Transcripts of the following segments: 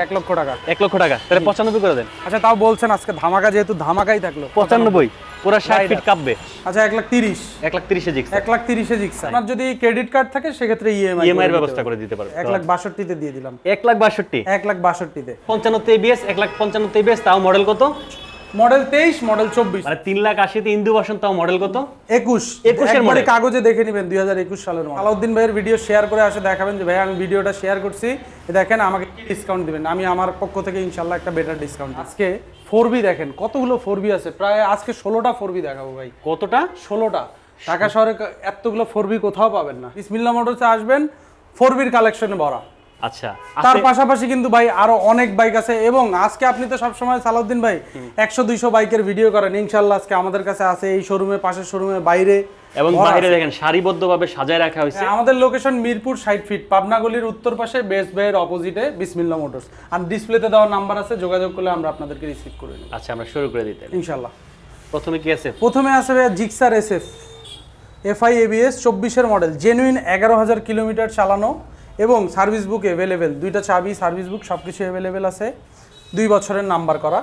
এক লক্ষ টাকা। এক লক্ষ টাকা। তাহলে পঁচানব্বই করে দেন। আচ্ছা তাও বলছেন আজকে ধামাকা যেহেতু ধামাকাই থাকল। পঁচানব্বই। পুরো ষাট ফিট কাঁপবে। আচ্ছা এক লাখ তিরিশ। এক লাখ তিরিশে জিক্স। এক লাখ তিরিশে জিক্স। আপনার যদি ক্রেডিট কার্ড থাকে সেক্ষেত্রে ইএমআই ইএমআই এর ব্যবস্থা করে দিতে পারবে এক লাখ বাষট্টিতে দিয়ে দিলাম। এক লাখ বাষট্টি। এক লাখ বাষট্টিতে। পঞ্চান্ন তেবিএস এক লাখ পঞ্চান্ন তেবিএস তাও মডেল কত? মডেল তেইশ মডেল চব্বিশ। মানে তিন লাখ আশিতে ইন্দু বাসন তাও মডেল কত? একুশ। একুশের মডেল। কাগজে দেখে নেবেন দুই হাজার একুশ সালের মডেল। আলাউদ্দিন ভাইয়ের ভিডিও শেয়ার করে আসে দেখাবেন যে ভাই আমি ভিডিওটা শেয়ার করছি। দেখেন আমাকে কি ডিসকাউন্ট দিবেন? আমি আমার পক্ষ থেকে ইনশাল্লাহ একটা বেটার ডিসকাউন্ট আজকে ফোর বি দেখেন কতগুলো ফোর বি আছে? প্রায় আজকে ষোলোটা ফোর বি দেখাবো ভাই। কতটা? ষোলোটা। ঢাকা শহরে এতগুলো ফোর বি কোথাও পাবেন না। বিসমিল্লা মোটরসে আসবেন ফোর বির কালেকশনে ভরা। আচ্ছা তার আছে- পাশাপাশি কিন্তু ভাই আরও অনেক বাইক আছে এবং আজকে আপনি তো সবসময় সালাউদ্দিন ভাই একশো দুইশো বাইকের ভিডিও করেন। ইনশাল্লাহ আজকে আমাদের কাছে আছে এই শোরুমে পাশের শোরুমে বাইরে। এবং বাইরে দেখেন সারিবদ্ধভাবে সাজায় রাখা হয়েছে। হ্যাঁ, আমাদের লোকেশন মিরপুর ষাট ফিট পাবনাগলির উত্তর পাশে ভাইয়ের অপোজিটে বিসমিল্লা মোটরস আর ডিসপ্লেতে দেওয়া নাম্বার আছে যোগাযোগ করলে আমরা আপনাদেরকে রিসিভ করে নেব। আচ্ছা আমরা শুরু করে দিতে ইনশাল্লাহ প্রথমে কি আছে? প্রথমে আসবে জিক্সার এসএফ এফআই এবিএস চব্বিশের মডেল জেনুইন এগারো হাজার কিলোমিটার চালানো এবং সার্ভিস বুক অ্যাভেলেবেল দুইটা চাবি সার্ভিস বুক সব কিছু অ্যাভেলেবেল আছে। দুই বছরের নাম্বার করা।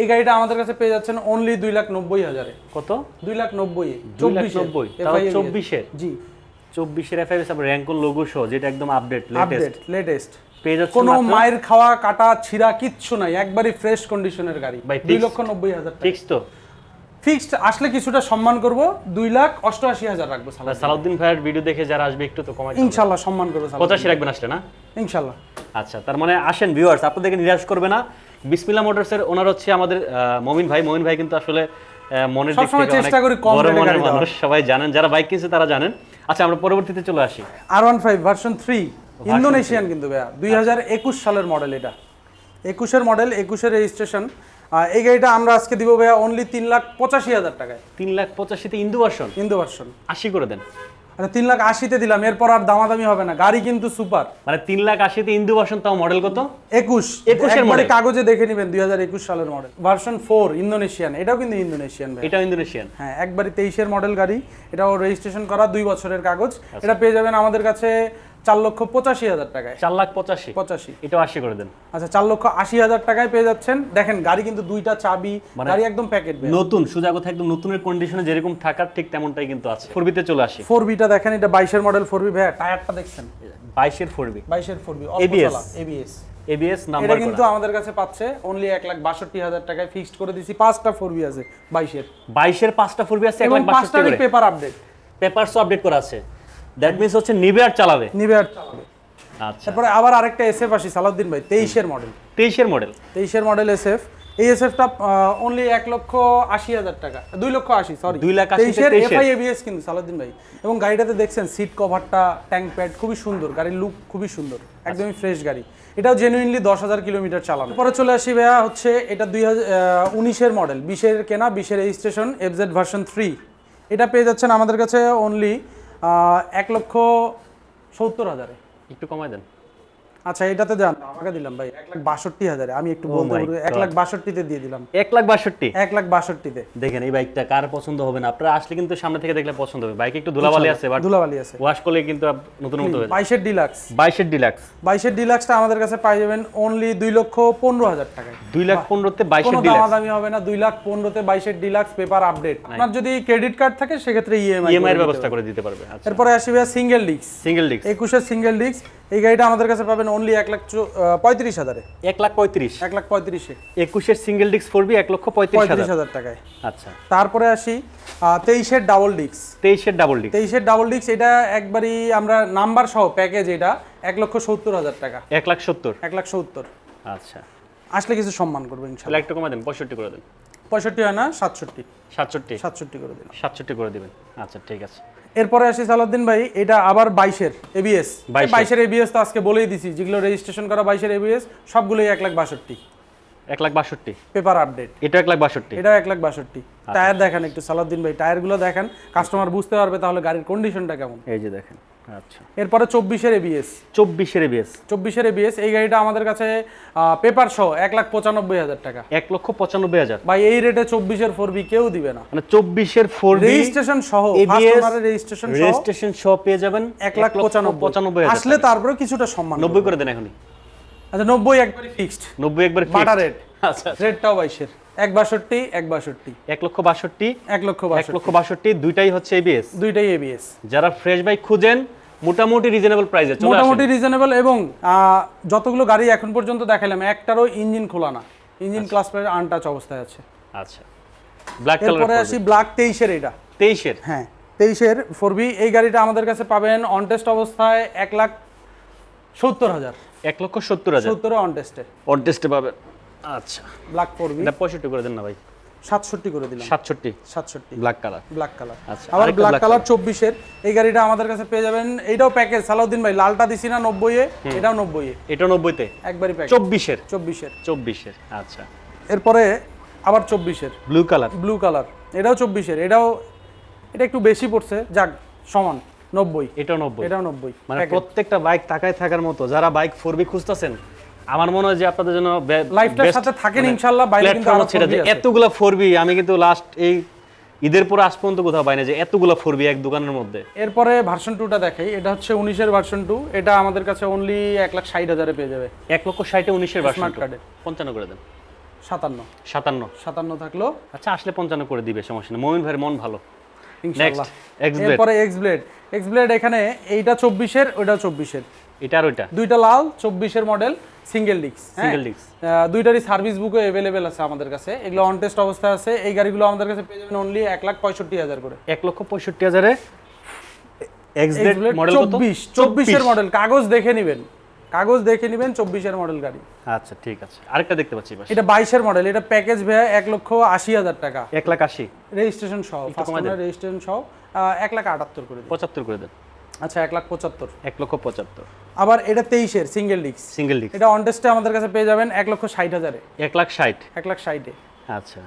এই গাড়িটা আমাদের কাছে পেয়ে যাচ্ছেন অনলি দুই লাখ নব্বই হাজারে। কত? দুই লাখ নব্বই। তাও চব্বিশের? জি। চব্বিশের এফআইএস আবার র্যাঙ্কন লোগো সহ যেটা একদম আপডেট লেটেস্ট লেটেস্ট কোনো মায়ের খাওয়া কাটা ছিঁড়া কিচ্ছু নাই। একবারই ফ্রেশ কন্ডিশনের গাড়ি। দুই লক্ষ নব্বই হাজার ফিক্স তো? ফিক্সড আসলে কিছুটা সম্মান করব দুই লাখ অষ্টআশি হাজার রাখব সালাউদ্দিন। ভাইয়ের ভিডিও দেখে যারা আসবে একটু তো কমাই ইনশাল্লাহ সম্মান করব পঁচাশি রাখবেন আসলে না? ইনশাল্লাহ। আচ্ছা তার মানে আসেন ভিউয়ার্স আপনাদেরকে নিরাশ করবে না। বিসমিল্লা মোটরসের ওনার হচ্ছে আমাদের মমিন ভাই। মমিন ভাই কিন্তু আসলে মনের দিক থেকে চেষ্টা করি কম মনের মানুষ সবাই জানেন। যারা বাইক কিনছে তারা জানেন। আচ্ছা আমরা পরবর্তীতে চলে আসি। আর one five version three Indonesian কিন্তু ভাইয়া। দুই হাজার একুশ সালের মডেল এটা। একুশের মডেল একুশের রেজিস্ট্রেশন এই গাড়িটা আমরা আজকে দিব ভাইয়া অনলি তিন লাখ পঁচাশি হাজার টাকায়। তিন লাখ পঁচাশিতে ইন্দু ভার্সন? Indo version. আশি করে দেন। আচ্ছা তিন লাখ আশিতে দিলাম এরপর আর দামাদামি হবে না। গাড়ি কিন্তু সুপার। মানে তিন লাখ আশিতে ইন্দু ভার্সন তাও মডেল কত? একুশ। 21 এর একবারে কাগজে দেখে নেবেন দুই হাজার একুশ সালের মডেল ভার্সন ফোর ইন্দোনেশিয়ান এটাও কিন্তু ইন্দোনেশিয়ান ভাই এটাও ইন্দোনেশিয়ান হ্যাঁ একবারে তেইশের মডেল গাড়ি। এটাও রেজিস্ট্রেশন করা দুই বছরের কাগজ। আচ্ছা। এটা পেয়ে যাবেন আমাদের কাছে চার লক্ষ পঁচাশি হাজার টাকায়। চার লাখ পঁচাশি? পঁচাশি। এটাও আশি করে দেন। আচ্ছা চার লক্ষ আশি হাজার টাকায় পেয়ে যাচ্ছেন। দেখেন গাড়ি কিন্তু দুইটা চাবি মানে গাড়ি একদম প্যাকেট নতুন সোজা কথা একদম নতুনের কন্ডিশনে যেরকম থাকার ঠিক তেমনটাই কিন্তু আছে। ফোরবিতে চলে আসি। ফোর বিটা দেখেন এটা বাইশের মডেল ফোর বি ভাইয়া টায়ারটা দেখছেন? বাইশের ফোরবি। বাইশের ফোর বি? এবিএস এবিএস এটা নাম্বার কিন্তু আমাদের কাছে পাচ্ছে অনলি এক লাখ বাষট্টি হাজার টাকায় ফিক্সড করে দিছি। পাঁচটা ফোর বি আছে বাইশের। বাইশের পাঁচটা ফোরবি আছে এক এবং লাখ বাষট্টি পাঁচটারই পেপার আপডেট পেপারসও আপডেট করা আছে। দ্যাট মিনস হচ্ছে নিবে আর চালাবে। নিবে আর চালাবে। আচ্ছা। তারপরে আবার আরেকটা এসএফ আসি সালাউদ্দিন ভাই তেইশের মডেল তেইশের মডেল তেইশের মডেল এসএফ এই এসএফটা অনলি এক লক্ষ আশি হাজার টাকা দুই লক্ষ আশি সরি দুই লাখ তেইশের এফআই এবিএস কিন্তু সালাউদ্দিন ভাই। এবং গাড়িটাতে দেখছেন সিট কভারটা ট্যাঙ্ক প্যাড খুবই সুন্দর গাড়ির লুক খুবই সুন্দর একদমই ফ্রেশ গাড়ি। এটাও জেনুইনলি দশ হাজার কিলোমিটার চালানো। পরে চলে আসি ভাইয়া হচ্ছে এটা দুই হাজার উনিশের মডেল বিশের কেনা বিশের রেজিস্ট্রেশন এফজেড ভার্সন থ্রি এটা পেয়ে যাচ্ছেন আমাদের কাছে অনলি এক লক্ষ সত্তর হাজারে। একটু কমায় দেন। আচ্ছা এটাতে যান আমাকে দিলাম ভাই এক লাখ বাষট্টি হাজারে। আমি একটু Oh বলতে পারব এক লাখ বাষট্টিতে দিয়ে দিলাম। এক লাখ বাষট্টি? এক লাখ বাষট্টিতে। দেখেন এই বাইকটা কার পছন্দ হবে না? আপনারা আসলে কিন্তু সামনে থেকে দেখলে পছন্দ হবে। বাইক একটু ধুলাবালি আছে বাট ধুলাবালি আছে। ওয়াশ করলে কিন্তু নতুন মতো যায়। বাইশের ডিলাক্স বাইশের ডিলাক্স বাইশের ডিলাক্সটা আমাদের কাছে পাই যাবেন অনলি দুই লক্ষ পনেরো হাজার টাকায়। দুই লাখ পনেরোতে বাইশের কোনো ডিলাক্স দামাদামি হবে না দুই লাখ পনেরোতে বাইশের ডিলাক্স পেপার আপডেট আপনার যদি ক্রেডিট কার্ড থাকে সেক্ষেত্রে ইএমআই ইএমআই এর ব্যবস্থা করে দিতে পারবে আচ্ছা। এরপরে আসি ভাইয়া সিঙ্গেল ডিস্ক সিঙ্গেল ডিস্ক একুশের সিঙ্গেল ডিস্ক এই গাড়িটা আমাদের কাছে পাবেন অনলি এক লাখ পঁয়ত্রিশ হাজারে। এক লাখ পঁয়ত্রিশ। এক লাখ পঁয়ত্রিশে। একুশের সিঙ্গেল ডিস্ক পড়বি এক লক্ষ পঁয়ত্রিশ হাজার। টাকায়। আচ্ছা। তারপরে আসি তেইশের ডাবল ডিস্ক তেইশের ডাবল ডিস্ক তেইশের ডাবল ডিস্ক এটা একবারই আমরা নাম্বার সহ প্যাকেজ এটা এক লক্ষ সত্তর হাজার টাকা। এক লাখ সত্তর। এক লাখ সত্তর। আচ্ছা। আসলে কিছু সম্মান করব ইনশাল্লাহ। একটু কমা দেন পঁয়ষট্টি করে দেন। পঁয়ষট্টি হয় না সাতষট্টি। সাতষট্টি। সাতষট্টি করে দিলাম। সাতষট্টি করে দেবেন। আচ্ছা ঠিক আছে। এরপরে আসি সালাউদ্দিন ভাই এটা আবার বাইশের এবিএস 22 বাইশের। এবিএস তো আজকে বলেই দিছি যেগুলো রেজিস্ট্রেশন করা বাইশের এবিএস সবগুলোই এক লাখ বাষট্টি। এক লাখ বাষট্টি। পেপার আপডেট এটা এক লাখ বাষট্টি। এটা এক লাখ বাষট্টি। টায়ার দেখেন একটু সালাউদ্দিন ভাই টায়ারগুলো দেখেন কাস্টমার বুঝতে পারবে তাহলে গাড়ির কন্ডিশনটা কেমন। এই যে দেখেন। আচ্ছা। এরপরে চব্বিশের এবিএস চব্বিশের এবিএস চব্বিশের এবিএস এই গাড়িটা আমাদের কাছে পেপার সহ এক লাখ পঁচানব্বই হাজার টাকা। এক লক্ষ পঁচানব্বই হাজার। ভাই এই রেটে চব্বিশের ফোর বি কেউ দিবে না। মানে চব্বিশের ফোর রেজিস্ট্রেশন সহ রেজিস্ট্রেশন রেজিস্ট্রেশন সহ পেয়ে যাবেন এক লাখ পঁচানব্বই। পঁচানব্বই আসলে তারপরে কিছুটা সম্মান নব্বই করে দেন এখনই। আচ্ছা নব্বই একবারে ফিক্সড নব্বই একবার বাটা রেট আচ্ছা রেটটাও বাইশের। এক বাষট্টি এক বাষট্টি। এক লক্ষ বাষট্টি এক লক্ষ এক লক্ষ বাষট্টি দুইটাই হচ্ছে এবিএস দুইটাই এবিএস যারা ফ্রেশ বাইক খুঁজেন মোটামুটি রিজনেবল প্রাইসে মোটামুটি রিজনেবল এবং যতগুলো গাড়ি এখন পর্যন্ত দেখালাম একটারও ইঞ্জিন খোলা না। ইঞ্জিন ক্লাস প্লেট আনটাচ অবস্থায় আছে। আচ্ছা। ব্ল্যাক কালার আসি ব্ল্যাক তেইশের এটা। তেইশের? হ্যাঁ তেইশের ফোর বি এই গাড়িটা আমাদের কাছে পাবেন অন টেস্ট অবস্থায় এক লাখ সত্তর হাজার। এক লক্ষ সত্তর হাজার। সত্তরে অন টেস্টে অন টেস্টে পাবেন। আচ্ছা। ব্ল্যাক ফোর বি এটা পঁয়ষট্টি করে দেন না ভাই। সাতষট্টি করে দিলাম। সাতষট্টি। সাতষট্টি। ব্ল্যাক কালার ব্ল্যাক কালার আচ্ছা, আবার ব্ল্যাক কালার চব্বিশের। এই গাড়িটা আমাদের কাছে পেয়ে যাবেন। এইটাও প্যাকেজ সালাউদ্দিন ভাই লালটা দিছি না নব্বই এটাও নব্বই এটা নব্বইতে? একবারই প্যাকেজ চব্বিশের? চব্বিশের। চব্বিশের আচ্ছা। এরপরে আবার চব্বিশের। ব্লু কালার ব্লু কালার এটাও চব্বিশের। এটাও এটা একটু বেশি পড়ছে। যাক সমান নব্বই। এটাও নব্বই। এটাও নব্বই। মানে প্রত্যেকটা বাইক তাকায় থাকার মতো। যারা বাইক ফোর বি খুঁজতেছেন আমার মনে হয় যে আপনাদের জন্য লাইফটার সাথে থাকেন মানে ইনশাল্লাহ বাইরে কিন্তু আরও এটা যে 4B এতগুলো ফোর আমি কিন্তু লাস্ট এই ঈদের পরে আজ পর্যন্ত কোথাও পাই না যে এতগুলো ফোর বি এক দোকানের মধ্যে। এরপরে ভার্সন টুটা দেখাই এটা হচ্ছে উনিশের ভার্সন টু এটা আমাদের কাছে অনলি এক লাখ ষাট হাজারে পেয়ে যাবে। এক লক্ষ ষাটে উনিশের ভার্সন Smart card এ। পঞ্চান্ন করে দেন। সাতান্ন। সাতান্ন। সাতান্ন থাকল। আচ্ছা আসলে পঞ্চান্ন করে দিবে সমস্যা নেই। মমিন ভাইয়ের মন ভালো। এরপরে এক্স ব্লেড এক্স ব্লেড এখানে এইটা চব্বিশের ওইটা চব্বিশের। এটা আর ওইটা? দুইটা লাল চব্বিশের মডেল সিঙ্গেল ডিক্স সিঙ্গেল ডিস্ক দুইটারই সার্ভিস বুকও অ্যাভেলেবেল আছে আমাদের কাছে। এগুলো অন টেস্ট অবস্থায় আছে। এই গাড়িগুলো আমাদের কাছে পেয়ে যাবেন অনলি এক লাখ পঁয়ষট্টি হাজার করে। এক লক্ষ পঁয়ষট্টি হাজারে চব্বিশ চব্বিশের মডেল কাগজ দেখে নেবেন। কাগজ দেখে নেবেন চব্বিশের মডেল গাড়ি। আচ্ছা ঠিক আছে। আরেকটা দেখতে পাচ্ছি এটা বাইশের মডেল এটা প্যাকেজ ভাইয়া এক লক্ষ আশি হাজার টাকা। এক লাখ আশি। রেজিস্ট্রেশন সহ রেজিস্ট্রেশন সহ এক লাখ আটাত্তর করে পঁচাত্তর করে দেন। আচ্ছা এক লাখ পঁচাত্তর। এক লক্ষ পঁচাত্তর। আবার এটা তেইশের সিঙ্গেল ডিস্ক সিঙ্গেল ডিস্ক এটা অনটেস্টে আমাদের কাছে পেয়ে যাবেন এক লক্ষ ষাট হাজারে। এক লাখ ষাট। এক লাখ ষাটে আচ্ছা।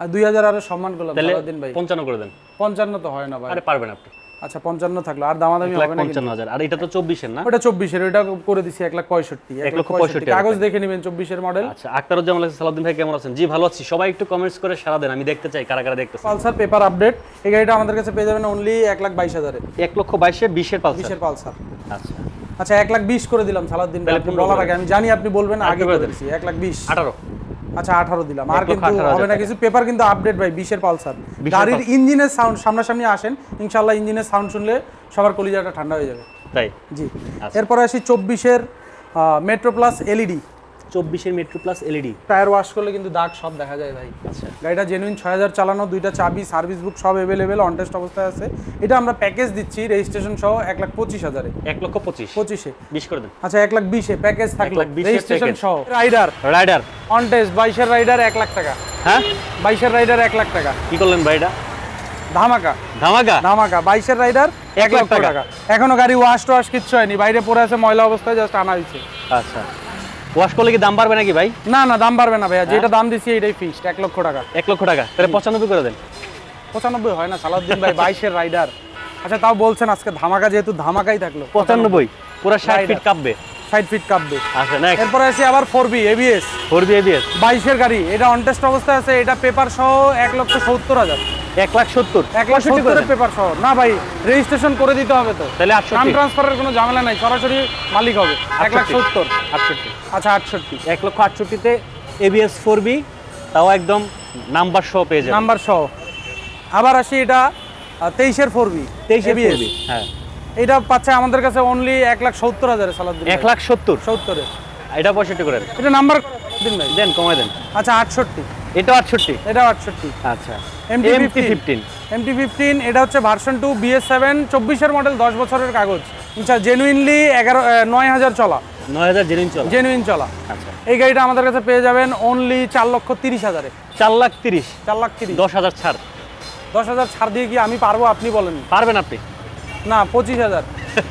আর দুই হাজার আরও সম্মান করলাম দিন ভাই। পঞ্চান্ন করে দেন। পঞ্চান্ন তো হয় না ভাই। আরে পারবেন আপনি। আচ্ছা পঞ্চান্ন থাকল। আর দামাদামি হবে না পঞ্চান্ন হাজার। আর এটা তো চব্বিশের না? ওটা চব্বিশের করে দিছি এক লাখ পঁয়ষট্টি এক লক্ষ পঁয়ষট্টি। কাগজ দেখে নেবেন চব্বিশের মডেল আচ্ছা আক্তারুজ্জামান সালাউদ্দিন ভাই কেমন আছেন? জি ভালো আছি। সবাই একটু কমেন্টস করে সারা দেন আমি দেখতে চাই কারা কারা দেখতেছেন। পালসার পেপার আপডেট এই গাড়িটা আমাদের কাছে পেয়ে যাবেন অনলি এক লাখ বাইশ হাজারে। এক লক্ষ বাইশে বিশের পালসার। বিশের পালসার। আচ্ছা। আচ্ছা এক লাখ বিশ করে দিলাম সালাদ্দিন ভাই আপনি বলার আগে। আমি জানি আপনি বলবেন আগে করে দিচ্ছি এক লাখ বিশ। আঠারো। আচ্ছা আঠারো দিলাম। আর কিন্তু হবে না কিছু পেপার কিন্তু আপডেট ভাই বিশের পালসার। গাড়ির ইঞ্জিনের সাউন্ড সামনাসামনি আসেন ইনশাল্লাহ ইঞ্জিনের সাউন্ড শুনলে সবার কলিজাটা ঠান্ডা হয়ে যাবে। তাই? জি। আচ্ছা। এরপরে আসি চব্বিশের মেট্রো প্লাস এলইডি চব্বিশের metro plus LED tyre wash করলে কিন্তু দাগ সব দেখা যায় ভাই। আচ্ছা। গাড়িটা জেনুইন ছয় হাজার চালানো দুইটা চাবি সার্ভিস বুক সব অ্যাভেলেবেল অন টেস্ট অবস্থায় আছে। এটা আমরা প্যাকেজ দিচ্ছি রেজিস্ট্রেশন সহ এক লাখ পঁচিশ হাজারে। এক লক্ষ পঁচিশ। পঁচিশে। বিশ করে দেন। আচ্ছা এক লাখ বিশে প্যাকেজ থাকল। রেজিস্ট্রেশন সহ। রাইডার রাইডার অন টেস্ট বাইশের রাইডার এক লাখ টাকা। হ্যাঁ? বাইশের রাইডার এক লাখ টাকা। কি করলেন ভাইটা? ধামাকা। ধামাকা? ধামাকা। বাইশের রাইডার এক লাখ টাকা। এখনও গাড়ি ওয়াশ টোয়াশ কিচ্ছু হয়নি। বাইরে পড়ে আছে ময়লা অবস্থায় জাস্ট আনা হয়েছে। আচ্ছা। ওয়াশ করলে কি দাম বাড়বে নাকি ভাই? না না দাম বাড়বে না ভাইয়া। যেটা দাম দিছি এটাই ফিক্সড এক লক্ষ টাকা। এক লক্ষ টাকা। তাহলে পঁচানব্বই করে দেন। পঁচানব্বই হয় না সালাউদ্দিন ভাই বাইশের রাইডার আচ্ছা তাও বলছেন আজকে ধামাকা যেহেতু ধামাকাই থাকল। পঁচানব্বই। পুরো ষাট। ফিট কাঁপবে। ষাট ফিট কাঁপবে আচ্ছা নেক্সট এরপরে আসি আবার four B ABS four B ABS বাইশের গাড়ি এটা অনটেস্ট অবস্থায় আছে এটা পেপার সহ এক লক্ষ সত্তর হাজার। এক লাখ সত্তর। এক লাখ পঁয়ষট্টি করে পেপার সহ। না ভাই রেজিস্ট্রেশন করে দিতে হবে তো। তাহলে নাম ট্রান্সফারের কোনো ঝামেলা নাই সরাসরি মালিক হবে। এক লাখ আটষট্টি। সত্তর। আটষট্টি। আচ্ছা আটষট্টি। এক লক্ষ আটষট্টিতে এবিএস ফোর বি তাও একদম নাম্বার সহ পেয়ে যাবেন নাম্বার সহ। আবার আসি এটা তেইশের ফোর বি তেইশে ABS হ্যাঁ। এটা পাচ্ছে আমাদের কাছে অনলি এক লাখ সত্তর হাজারে সালাদ্দিন এক লাখ সত্তর? সত্তরে এটা পঁয়ষট্টি করে। এটা নাম্বার দিন ভাই। দেন কমাই দেন। আচ্ছা আটষট্টি। এটা আটষট্টি? এটাও আটষট্টি। আচ্ছা। এমটি 15 ফিফটিন এমটি ফিফটিন এটা হচ্ছে ভার্সন টু বিএস সেভেন চব্বিশের মডেল দশ বছরের কাগজ। আচ্ছা জেনুইনলি এগারো নয় হাজার চলা। নয় হাজার জেনুইন চল। জেনুইন চলা। আচ্ছা। এই গাড়িটা আমাদের কাছে পেয়ে যাবেন অনলি চার লক্ষ তিরিশ হাজারে। চার লাখ তিরিশ। চার লাখ তিরিশ। দশ হাজার ছাড়। দশ হাজার ছাড় দিয়ে কি আমি পারব? আপনি বলেন। পারবেন আপনি। না পঁচিশ হাজার।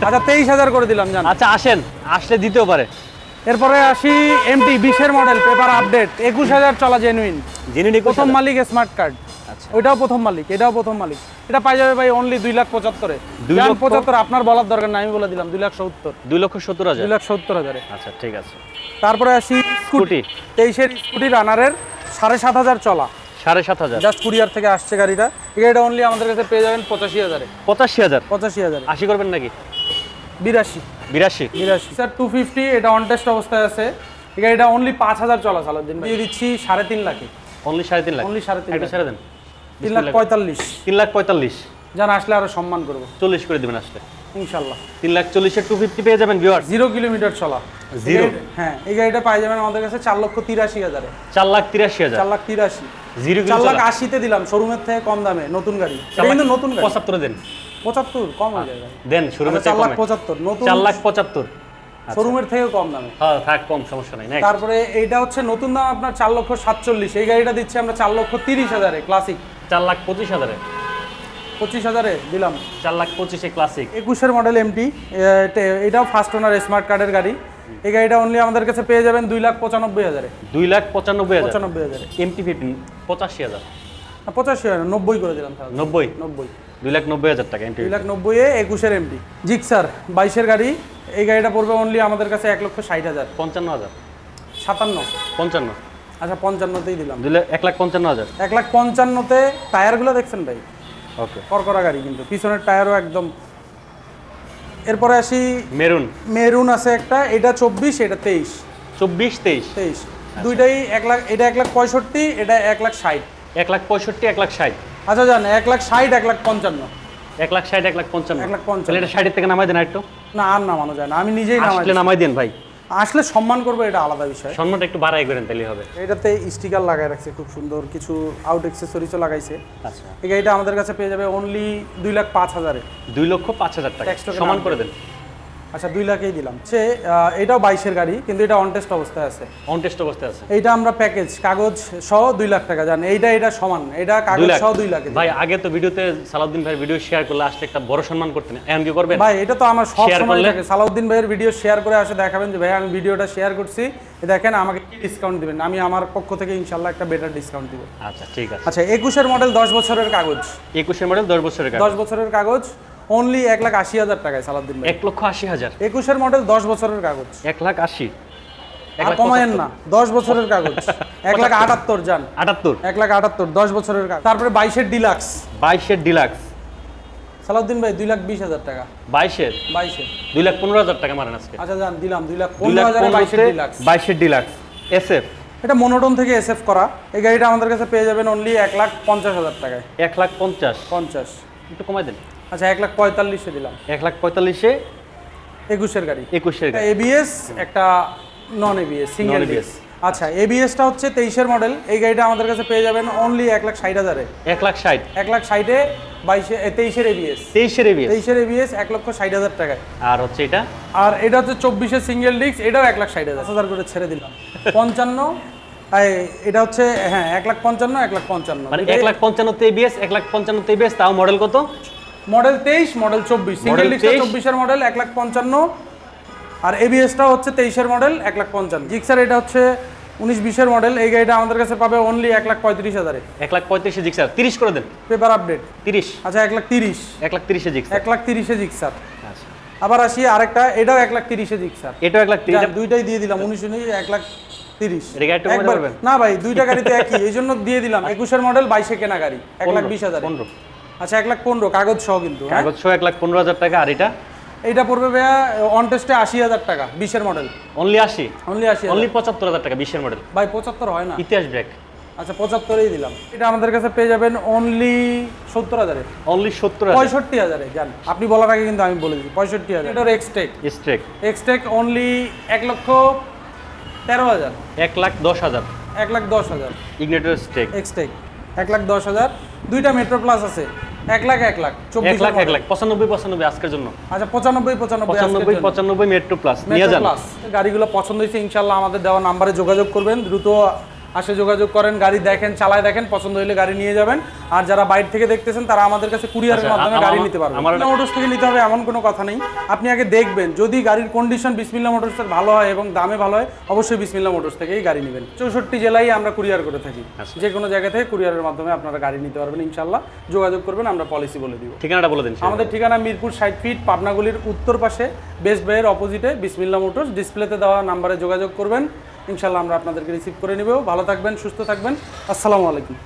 আচ্ছা তেইশ হাজার করে দিলাম জান। আচ্ছা আসেন। আসলে দিতেও পারে। এরপরে আসি এমটি বিশের মডেল পেপার আপডেট একুশ হাজার চলা জেনুইন জেনুইন প্রথম মালিক স্মার্ট কার্ড আচ্ছা। ওইটাও প্রথম মালিক এটাও প্রথম মালিক। এটা পাই যাবে ভাই অনলি দুই লাখ পঁচাত্তরে। দুই লাখ পঁচাত্তর আপনার বলার দরকার নাই আমি বলে দিলাম দুই লাখ সত্তর। দুই লক্ষ সত্তর হাজার। দুই লাখ সত্তর হাজারে। আচ্ছা ঠিক আছে। তারপরে আসি স্কুটি তেইশের স্কুটি রানারের সাড়ে সাত হাজার চলা। সাড়ে সাত হাজার। জাস্ট কুরিয়ার থেকে আসছে গাড়িটা। গাড়িটা অনলি আমাদের কাছে পেয়ে যাবেন পঁচাশি হাজারে। পঁচাশি হাজার? পঁচাশি হাজারে। আশি করবেন নাকি? বিরাশি। বিরাশি? বিরাশি। স্যার টু ফিফটি এটা অন টেস্ট অবস্থায় আছে। এই গাড়িটা অনলি পাঁচ হাজার চলা সালাদিন দিয়ে দিচ্ছি সাড়ে তিন লাখে। অনলি সাড়ে তিন লাখ। অনলি সাড়ে তিন লাখ। ছেড়ে দেন। তিন লাখ পঁয়তাল্লিশ। তিন লাখ পঁয়তাল্লিশ। জান আসলে আরও সম্মান করব। চল্লিশ করে দেবেন আসলে। ইনশাল্লাহ। তিন লাখ চল্লিশের টু ফিফটি পেয়ে যাবেন ভিউয়ার্স জিরো কিলোমিটার চলা। গাড়ি- হ্যাঁ এই গাড়িটা পাই যাবেন আমাদের কাছে চার লক্ষ তিরাশি হাজারে। চার লাখ তিরাশি হাজার? চার লাখ তিরাশি। জিরো চার লাখ আশিতে দিলাম শোরুমের থেকে কম দামে নতুন গাড়ি। কিন্তু নতুন গাড়ি। পঁচাত্তরে দেন। পঁচাত্তর কম হয়ে যায়। গাড়ি। দেন শুরু আচ্ছা, চার লাখ পঁচাত্তর নতুন চার লাখ পঁচাত্তর। শোরুমের থেকে কম দামে। হ্যাঁ থাক কম সমস্যা নাই তারপরে এইটা হচ্ছে নতুন দাম আপনার চার লক্ষ সাতচল্লিশ। এই গাড়িটা দিচ্ছি আমরা চার লক্ষ তিরিশ হাজারে ক্লাসিক চার লাখ পঁচিশ হাজারে। পঁচিশ হাজারে দিলাম। চার লাখ পঁচিশে ক্লাসিক একুশের মডেল এমটি এটাও ফার্স্ট ওনার স্মার্ট কার্ডের গাড়ি। এই গাড়িটা অনলি আমাদের কাছে পেয়ে যাবেন দুই লাখ পঁচানব্বই হাজারে। দুই লাখ পঁচানব্বই হাজার? পঁচানব্বই হাজারে। এমটি ফিফটিন পঁচাশি হাজার। না, পঁচাশি হাজার নব্বই করে দিলাম নব্বই? নব্বই। দুই লাখ নব্বই হাজার টাকা এমটি দুই লাখ নব্বই এ একুশের এমটি জিক্সার বাইশের গাড়ি এই গাড়িটা পড়বে অনলি আমাদের কাছে এক লক্ষ ষাট হাজার। পঞ্চান্ন হাজার। সাতান্ন। পঞ্চান্ন। আচ্ছা পঞ্চান্নতেই দিলাম। দুই লাখ এক লাখ পঞ্চান্ন হাজার। এক লাখ পঞ্চান্নতে টায়ারগুলো দেখছেন ভাই? ওকে করকরা গাড়ি কিন্তু পিছনের টায়ারও একদম এরপরে আসি মেরুন। মেরুন আছে একটা এটা চব্বিশ এটা তেইশ। চব্বিশ তেইশ। তেইশ। দুইটাই এক লাখ এটা এক লাখ পঁয়ষট্টি এটা এক লাখ ষাট। এক লাখ পঁয়ষট্টি এক লাখ ষাট। আচ্ছা জান এক লাখ ষাট এক লাখ পঞ্চান্ন। এক লাখ ষাট এক লাখ পঞ্চান্ন। এক লাখ পঞ্চান্ন। এটা ষাটের থেকে নামাই দেন একটু? না আর নামানো যায় না আমি নিজেই নামাই নামাই দেন ভাই। আসলে সম্মান করব এটা আলাদা বিষয়। সম্মানটা একটু বাড়াই করেন তাহলে হবে। এটাতে স্টিকার লাগাই রাখছে খুব সুন্দর কিছু আউট এক্সেসরিজও লাগাইছে। আচ্ছা। এই গাড়িটা আমাদের কাছে পেয়ে যাবে অনলি দুই লাখ পাঁচ হাজারে। দুই লক্ষ পাঁচ হাজার টাকা। সমান করে দেন। আচ্ছা দুই লাখেই দিলাম। সে এটাও বাইশের গাড়ি কিন্তু এটা অন টেস্ট অবস্থায় আছে। অন টেস্ট অবস্থায় আছে। এইটা আমরা প্যাকেজ কাগজ সহ দুই লাখ টাকা। জান এইটা এটা সমান। এটা কাগজ সহ দুই লাখ ভাই আগে তো ভিডিওতে সালাউদ্দিন ভাই ভিডিও শেয়ার করলে আসলে একটা বড় সম্মান করতেন। এখন কি করবেন? ভাই এটা তো আমার সব সময় থাকে। সালাউদ্দিন ভাইয়ের ভিডিও শেয়ার করে আসে দেখাবেন যে ভাই আমি ভিডিওটা শেয়ার করছি। দেখেন আমাকে কি ডিসকাউন্ট দিবেন? আমি আমার পক্ষ থেকে ইনশাল্লাহ একটা বেটার ডিসকাউন্ট দিব। আচ্ছা ঠিক আছে। আচ্ছা একুশের মডেল দশ বছরের কাগজ। একুশের মডেল দশ বছরের কাজ দশ বছরের কাগজ। অনলি এক লাখ আশি হাজার টাকায় সালাউদ্দিন ভাই। এক লক্ষ আশি হাজার। একুশের মডেল দশ বছরের কাগজ। এক লাখ আশি। কমায়েন না দশ বছরের কাগজ। এক লাখ আটাত্তর যান আটাত্তর। এক লাখ আটাত্তর দশ বছরের কাগজ। তারপরে বাইশের ডিলাক্স। বাইশের ডিলাক্স। সালাউদ্দিন ভাই দুই লাখ বিশ হাজার টাকা। বাইশের? বাইশে দুই লাখ পনেরো হাজার টাকা মারেন আজকে। আচ্ছা যান দিলাম দুই লাখ পনেরো হাজারে বাইশের ডিলাক্স। বাইশের ডিলাক্স। এস এফ এটা মনোটন থেকে এসএফ করা। এই গাড়িটা আমাদের কাছে পেয়ে যাবেন অনলি এক লাখ পঞ্চাশ হাজার টাকায়। এক লাখ পঞ্চাশ। পঞ্চাশ। একটু কমাই দেন। আচ্ছা এক লাখ পঁয়তাল্লিশে দিলাম এক লাখ পঁয়তাল্লিশে একুশের গাড়ি একুশের একটা এবিএস একটা নন এবিএস সিঙ্গেল এবিএস আচ্ছা এবিএসটা হচ্ছে তেইশের মডেল এই গাড়িটা আমাদের কাছে পেয়ে যাবেন অনলি এক লাখ ষাট হাজারে এক লাখ ষাট এক লাখ ষাটে বাইশে তেইশের এবিএস তেইশের এবিএস তেইশের এবিএস এক লক্ষ ষাট হাজার টাকায় আর হচ্ছে এটা আর এটা হচ্ছে চব্বিশের সিঙ্গেল ডিস্ক এটাও এক লাখ ষাট হাজার হাজার করে ছেড়ে দিলাম পঞ্চান্ন এটা হচ্ছে হ্যাঁ এক লাখ পঞ্চান্ন এক লাখ পঞ্চান্ন মানে এক লাখ পঞ্চান্নতে এবিএস এক লাখ পঞ্চান্নতে এবিএস তাও মডেল কত মডেল তেইশ মডেল চব্বিশ সিঙ্গেল ডিস্কটা চব্বিশের মডেল এক লাখ পঞ্চান্ন আর এবিএসটা হচ্ছে তেইশের মডেল এক লাখ পঞ্চান্ন জিক্সার এটা হচ্ছে উনিশ বিশের মডেল এই গাড়িটা আমাদের কাছে পাবে অনলি এক লাখ পঁয়ত্রিশ হাজারে এক লাখ পঁয়ত্রিশে জিক্সার তিরিশ করে দেন পেপার আপডেট তিরিশ আচ্ছা এক লাখ তিরিশ এক লাখ তিরিশে জিক্সার এক লাখ তিরিশে জিক্সার আচ্ছা আবার আসি আরেকটা এটাও এক লাখ তিরিশে জিক্সার এটাও এক লাখ তিরিশ দুইটাই দিয়ে দিলাম উনিশ উনিশ এক লাখ তিরিশ? না ভাই দুইটা গাড়িতে একই এই জন্য দিয়ে দিলাম একুশের মডেল বাইশে কেনা গাড়ি এক লাখ বিশ হাজার পনেরো আচ্ছা এক লাখ পনেরো কাগজ সহ কিন্তু হ্যাঁ? কাগজ সহ এক লাখ পনেরো হাজার টাকা আর এটা? এইটা পড়বে ভাইয়া অন টেস্টে আশি হাজার টাকা বিশের মডেল অনলি আশি? অনলি আশি অনলি পঁচাত্তর হাজার টাকা বিশের মডেল ভাই পঁচাত্তর হয় না। ইতিহাস ব্রেক আচ্ছা পঁচাত্তরেই দিলাম। এটা আমাদের কাছে পেয়ে যাবেন অনলি সত্তর হাজারে। অনলি সত্তর পঁয়ষট্টি হাজারে জান। আপনি বলার আগে কিন্তু আমি বলে দিচ্ছি পঁয়ষট্টি হাজার। এটার এক্সটেক স্ট্রেক এক্সটেক অনলি এক লক্ষ তেরো হাজার। এক লাখ দশ হাজার। এক লাখ দশ হাজার। ইগনেটর স্ট্রেক এক্সটেক এক লাখ দশ হাজার। দুইটা মেট্রো প্লাস আছে। এক লাখ এক লাখ চব্বিশ লাখ এক লাখ পঁচানব্বই পঁচানব্বই আজকের জন্য। আচ্ছা পঁচানব্বই পঁচানব্বই পঁচানব্বই পঁচানব্বই মেট্রো প্লাস মেট্রো প্লাস গাড়িগুলো পছন্দ হয়েছে ইনশাল্লাহ আমাদের দেওয়া নাম্বারে যোগাযোগ করবেন। দ্রুত আসে যোগাযোগ করেন গাড়ি দেখেন চালায় দেখেন পছন্দ হলে গাড়ি নিয়ে যাবেন। আর যারা বাইরে থেকে দেখতেছেন তারা আমাদের কাছে কুরিয়ারের আচ্ছা, মাধ্যমে গাড়ি নিতে পারবেন মোটরস থেকে নিতে হবে এমন কোনো কথা নেই। আপনি আগে দেখবেন যদি গাড়ির কন্ডিশন বিসমিল্লা মোটরসের ভালো হয় এবং দামে ভালো হয় অবশ্যই বিসমিল্লা মোটরস থেকেই গাড়ি নেবেন। চৌষট্টি জেলায় আমরা কুরিয়ার করে থাকি। আচ্ছা। যে কোনো জায়গা থেকে কুরিয়ারের মাধ্যমে আপনারা গাড়ি নিতে পারবেন ইনশাল্লাহ যোগাযোগ করবেন আমরা পলিসি বলে দিব। ঠিকানাটা বলে দিন আমাদের ঠিকানা মিরপুর ষাট ফিট পাবনাগুলির উত্তর পাশে বেস্ট বাইয়ের অপোজিটে বিসমিল্লা মোটরস। ডিসপ্লেতে দেওয়া নাম্বারে যোগাযোগ করবেন। ইনশাল্লাহ আমরা আপনাদেরকে রিসিভ করে নিব। ভালো থাকবেন সুস্থ থাকবেন। আসসালামু আলাইকুম।